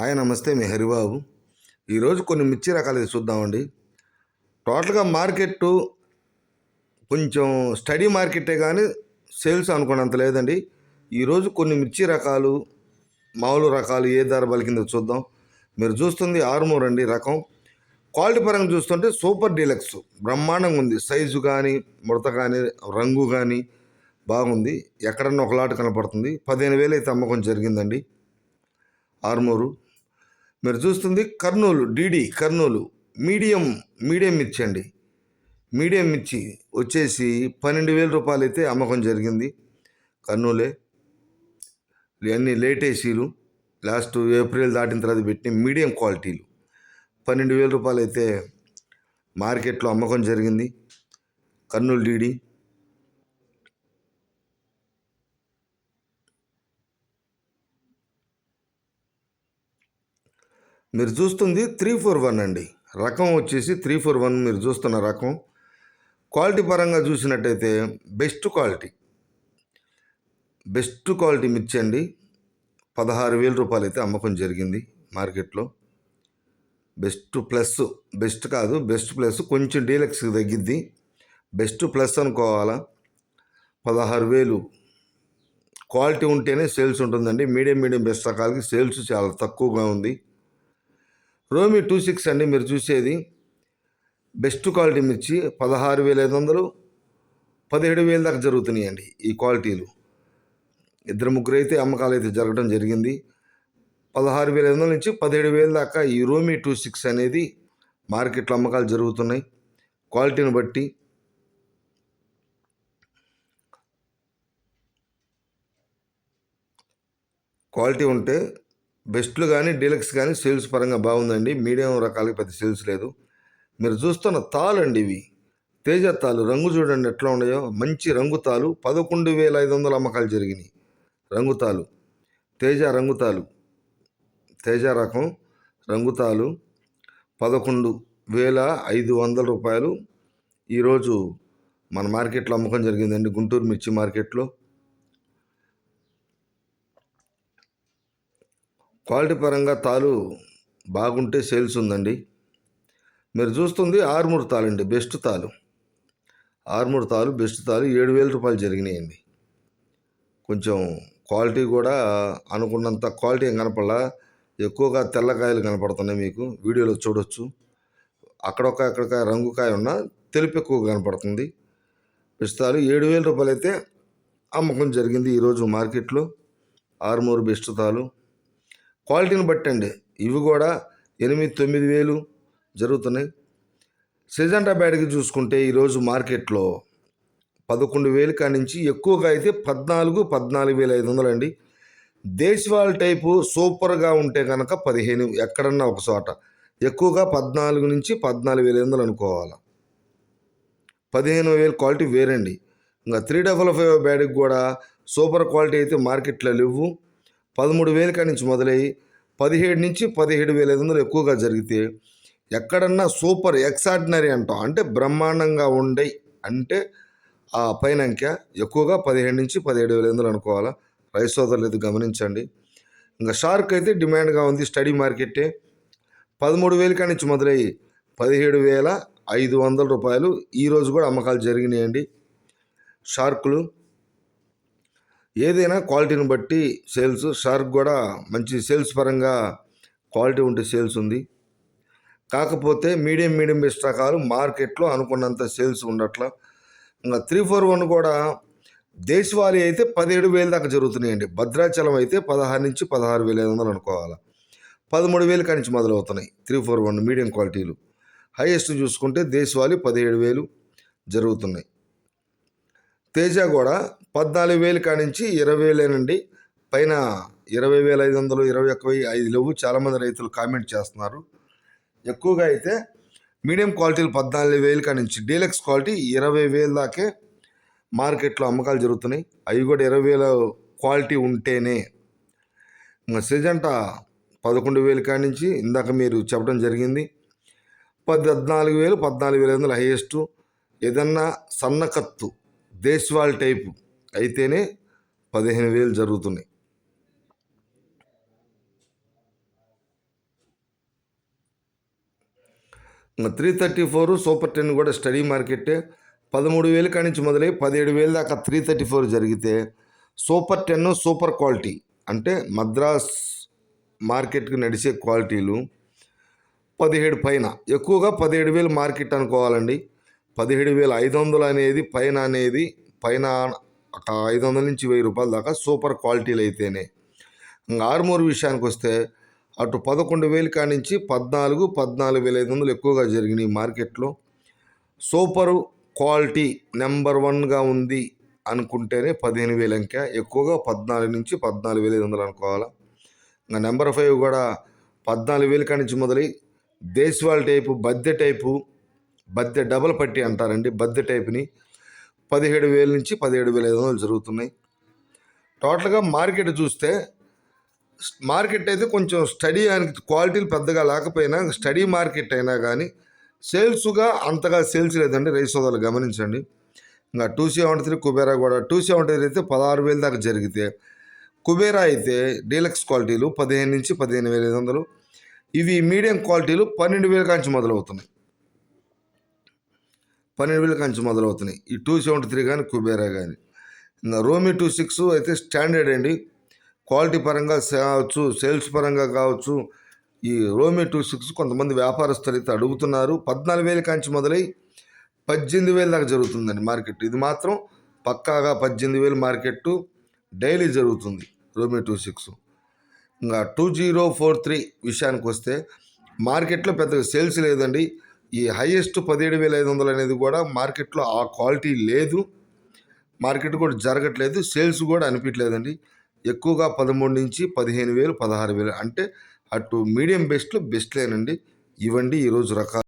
Hi నమస్తే మీ హరిబాబు. ఈరోజు కొన్ని మిర్చి రకాలు చూద్దామండి. టోటల్గా మార్కెట్ కొంచెం స్టడీ మార్కెటే కానీ సేల్స్ అనుకున్నంత లేదండి. ఈరోజు కొన్ని మిర్చి రకాలు మామూలు రకాలు ఏ ధర పలికిందో చూద్దాం. మీరు చూస్తుంది ఆరుమూర్ అండి రకం. క్వాలిటీ పరంగా చూస్తుంటే సూపర్ డీలక్స్. బ్రహ్మాండంగా ఉంది. సైజు కానీ ముడత కానీ రంగు కానీ బాగుంది. ఎక్కడన్నా ఒక లాట్ కనపడుతుంది. పదిహేను వేలు అయితే అమ్మకం జరిగిందండి. ఆర్మూరు. మీరు చూస్తుంది Kurnool DD Kurnool. Medium medium మిర్చి అండి మీడియం మిర్చి వచ్చేసి పన్నెండు వేల రూపాయలు అయితే అమ్మకం జరిగింది. కర్నూలే. ఇవన్నీ లేటేసీలు లాస్ట్ ఏప్రిల్ దాటిన తర్వాత పెట్టిన మీడియం క్వాలిటీలు. పన్నెండు వేల రూపాయలు అయితే మార్కెట్లో అమ్మకం జరిగింది. కర్నూలు డీడీ మీరు చూస్తుంది త్రీ ఫోర్ వన్ అండి. రకం వచ్చేసి త్రీ ఫోర్ వన్ మీరు చూస్తున్న రకం. క్వాలిటీ పరంగా చూసినట్టయితే బెస్ట్ క్వాలిటీ. బెస్ట్ క్వాలిటీ మిర్చి అండి. పదహారు వేల రూపాయలు అయితే అమ్మకం జరిగింది మార్కెట్లో. బెస్ట్ ప్లస్ బెస్ట్ కాదు బెస్ట్ ప్లస్ కొంచెం డీలక్స్కి తగ్గిద్ది. బెస్ట్ ప్లస్ అనుకోవాలా. పదహారు వేలు. క్వాలిటీ ఉంటేనే సేల్స్ ఉంటుందండి. మీడియం మీడియం బెస్ట్ రకాలకి సేల్స్ చాలా తక్కువగా ఉంది. రోమి టూ సిక్స్ అండి మీరు చూసేది. బెస్ట్ క్వాలిటీ మిర్చి పదహారు వేల ఐదు వందలు పదిహేడు వేల దాకా జరుగుతున్నాయండి ఈ క్వాలిటీలు. ఇద్దరు ముగ్గురు అయితే అమ్మకాలు అయితే జరగడం జరిగింది. పదహారు వేల ఐదు వందల నుంచి పదిహేడు వేల దాకా ఈ రోమి టూ సిక్స్ అనేది మార్కెట్లో అమ్మకాలు జరుగుతున్నాయి. క్వాలిటీని బట్టి క్వాలిటీ ఉంటే బెస్ట్లు కానీ డీలక్స్ కానీ సేల్స్ పరంగా బాగుందండి. మీడియం రకాలకి పెద్ద సేల్స్ లేదు. మీరు చూస్తున్న తాలు అండి ఇవి. తేజ తాలు. రంగు చూడండి ఎట్లా ఉన్నాయో. మంచి రంగు తాలు. పదకొండు వేల ఐదు వందల అమ్మకాలు జరిగినాయి. రంగు తాలు. తేజ రంగు తాలు. తేజ రకం రంగు తాలు. పదకొండు వేల ఐదు వందల రూపాయలు. ఈరోజు మన మార్కెట్లో అమ్మకం జరిగిందండి. గుంటూరు మిర్చి మార్కెట్లో. క్వాలిటీ పరంగా తాలు బాగుంటే సేల్స్ ఉందండి. మీరు చూస్తుంది ఆర్మూర్ తాలు అండి బెస్ట్ తాలు. ఆర్మూర్ తాలు బెస్ట్ తాలు ఏడు వేల రూపాయలు జరిగినాయండి. కొంచెం క్వాలిటీ కూడా అనుకున్నంత క్వాలిటీ ఏం కనపడలా ఎక్కువగా తెల్లకాయలు కనపడుతున్నాయి మీకు వీడియోలో చూడొచ్చు. అక్కడొక అక్కడొక రంగుకాయ ఉన్న తెలుపు ఎక్కువ కనపడుతుంది. బెస్టాలు ఏడు వేల రూపాయలు అయితే అమ్మకం జరిగింది ఈరోజు మార్కెట్లో. ఆరుమూరు బెస్ట్ తాలు. క్వాలిటీని బట్టండి. ఇవి కూడా ఎనిమిది తొమ్మిది వేలు జరుగుతున్నాయి. సిజంటా బ్యాడ్కి చూసుకుంటే ఈరోజు మార్కెట్లో పదకొండు వేలు కానించి నుంచి ఎక్కువగా అయితే పద్నాలుగు పద్నాలుగు వేల ఐదు వందలు అండి. దేశవాళ టైపు సూపర్గా ఉంటే కనుక పదిహేను ఎక్కడన్నా ఒక చోట. ఎక్కువగా పద్నాలుగు నుంచి పద్నాలుగు వేల ఐదు వందలు అనుకోవాలి. పదిహేను వేలు క్వాలిటీ వేరండి. ఇంకా త్రీ డబల్ ఫైవ్ బ్యాడ్కి కూడా సూపర్ క్వాలిటీ అయితే మార్కెట్లో లేవు. పదమూడు వేల కాడి నుంచి మొదలయ్యి పదిహేడు నుంచి పదిహేడు వేల ఐదు వందలు ఎక్కువగా జరిగితే ఎక్కడన్నా సూపర్ ఎక్సార్డినరీ అంటాం. అంటే బ్రహ్మాండంగా ఉండే అంటే ఆ పైన అంకె ఎక్కువగా పదిహేడు నుంచి పదిహేడు వేల ఐదు వందలు అనుకోవాలా? రైస్ సోదరులు ఇది గమనించండి. ఇంకా షార్క్ అయితే డిమాండ్గా ఉంది స్టడీ మార్కెటే పదమూడు వేల కాడి నుంచి మొదలయ్యి పదిహేడు వేల ఐదు వందల రూపాయలు ఈరోజు కూడా అమ్మకాలు జరిగినాయండి. షార్కులు ఏదైనా క్వాలిటీని బట్టి సేల్స్ షార్క్ కూడా మంచి సేల్స్ పరంగా క్వాలిటీ ఉంటే సేల్స్ ఉంది. కాకపోతే మీడియం మీడియం బెస్ట్ రకాలు మార్కెట్లో అనుకున్నంత సేల్స్ ఉండట్ల. ఇంకా త్రీ ఫోర్ వన్ కూడా దేశవాళీ అయితే పదిహేడు వేలు దాకా జరుగుతున్నాయండి. భద్రాచలం అయితే పదహారు నుంచి పదహారు వేల ఐదు వందలు అనుకోవాలి. పదమూడు వేల కాడి నుంచి మొదలవుతున్నాయి త్రీ ఫోర్ వన్ మీడియం క్వాలిటీలు. హైయెస్ట్ చూసుకుంటే దేశవాళీ పదిహేడు వేలు జరుగుతున్నాయి. తేజ కూడా పద్నాలుగు వేలు కానించి నుంచి ఇరవై వేలేనండి. పైన ఇరవై వేల ఐదు వందలు ఇరవై ఒక్క వెయ్యి ఐదు లేవు. చాలామంది రైతులు కామెంట్ చేస్తున్నారు. ఎక్కువగా అయితే మీడియం క్వాలిటీలు పద్నాలుగు వేలు కానించి నుంచి డీలక్స్ క్వాలిటీ ఇరవై వేలు దాకే మార్కెట్లో అమ్మకాలు జరుగుతున్నాయి. అవి కూడా ఇరవై వేల క్వాలిటీ ఉంటేనే. ఇంకా పదకొండు వేలు కానించి నుంచి ఇందాక మీరు చెప్పడం జరిగింది. పద్నాలుగు వేలు పద్నాలుగు వేల ఐదు వందలు హైయెస్ట్. ఏదన్నా సన్నకత్తు దేశవాళ్ టైపు అయితేనే పదిహేను వేలు జరుగుతున్నాయి. Three thirty four super ten కూడా స్టడీ మార్కెట్ పదమూడు వేలు కానించి మొదలై పదిహేడు వేలు దాకా త్రీ థర్టీ ఫోర్ జరిగితే సూపర్ టెన్ సూపర్ క్వాలిటీ అంటే మద్రాస్ మార్కెట్కి నడిచే క్వాలిటీలు పదిహేడు పైన. ఎక్కువగా పదిహేడు వేలు మార్కెట్ అనుకోవాలండి. పదిహేడు వేల ఐదు వందలు అనేది పైన అనేది పైన ఐదు వందల నుంచి వెయ్యి రూపాయల దాకా సూపర్ క్వాలిటీలు అయితేనే ఇంకా ఆర్మూర్ విషయానికి వస్తే అటు పదకొండు వేలు కానించి నుంచి పద్నాలుగు పద్నాలుగు వేల ఐదు వందలు ఎక్కువగా జరిగినాయి మార్కెట్లో. సూపర్ క్వాలిటీ నెంబర్ వన్గా ఉంది అనుకుంటేనే పదిహేను వేల అంక ఎక్కువగా పద్నాలుగు నుంచి పద్నాలుగు వేల ఐదు వందలు అనుకోవాలి. ఇంకా నెంబర్ ఫైవ్ కూడా పద్నాలుగు వేలు కానించి నుంచి మొదలై దేశవాళ టైపు బద్దె టైపు బద్దె డబల్ పట్టి అంటారండి బద్దె టైపుని. పదిహేడు వేల నుంచి పదిహేడు వేల ఐదు వందలు జరుగుతున్నాయి. టోటల్గా మార్కెట్ చూస్తే మార్కెట్ అయితే కొంచెం స్టడీ అని క్వాలిటీలు పెద్దగా లేకపోయినా స్టడీ మార్కెట్ అయినా కానీ సేల్స్గా అంతగా సేల్స్ లేదండి రైస్ సోదాలు గమనించండి. ఇంకా టూ సెవెంటీ త్రీ కుబేరా కూడా టూ సెవెంటీ త్రీ అయితే పదహారు వేల దాకా జరిగితే కుబేరా అయితే డీలక్స్ క్వాలిటీలు పదిహేను నుంచి పదిహేను వేల ఐదు వందలు ఇవి మీడియం క్వాలిటీలు పన్నెండు వేల కాంచి మొదలవుతున్నాయి. పన్నెండు వేల కంచి మొదలవుతున్నాయి. ఈ టూ సెవెంటీ త్రీ కానీ కుబేరా కానీ ఇంకా రోమి టూ సిక్స్ అయితే స్టాండర్డ్ అండి. క్వాలిటీ పరంగా కావచ్చు సేల్స్ పరంగా కావచ్చు ఈ రోమి టూ సిక్స్ కొంతమంది వ్యాపారస్తులు అయితే అడుగుతున్నారు. పద్నాలుగు వేల కాంచి మొదలై పద్దెనిమిది వేల దాకా జరుగుతుందండి మార్కెట్. ఇది మాత్రం పక్కాగా పద్దెనిమిది వేలు మార్కెట్ డైలీ జరుగుతుంది రోమి టూ సిక్స్. ఇంకా టూ జీరో ఫోర్ త్రీ విషయానికి వస్తే మార్కెట్లో పెద్దగా సేల్స్ లేదండి. ఈ హైయెస్ట్ పదిహేడు వేల ఐదు వందలు అనేది కూడా మార్కెట్లో ఆ క్వాలిటీ లేదు. మార్కెట్ కూడా జరగట్లేదు. సేల్స్ కూడా అనిపించలేదండి. ఎక్కువగా పదమూడు నుంచి పదిహేను వేలు పదహారు వేలు అంటే అటు మీడియం బెస్ట్లో బెస్ట్లేనండి ఇవ్వండి ఈరోజు రకాలు.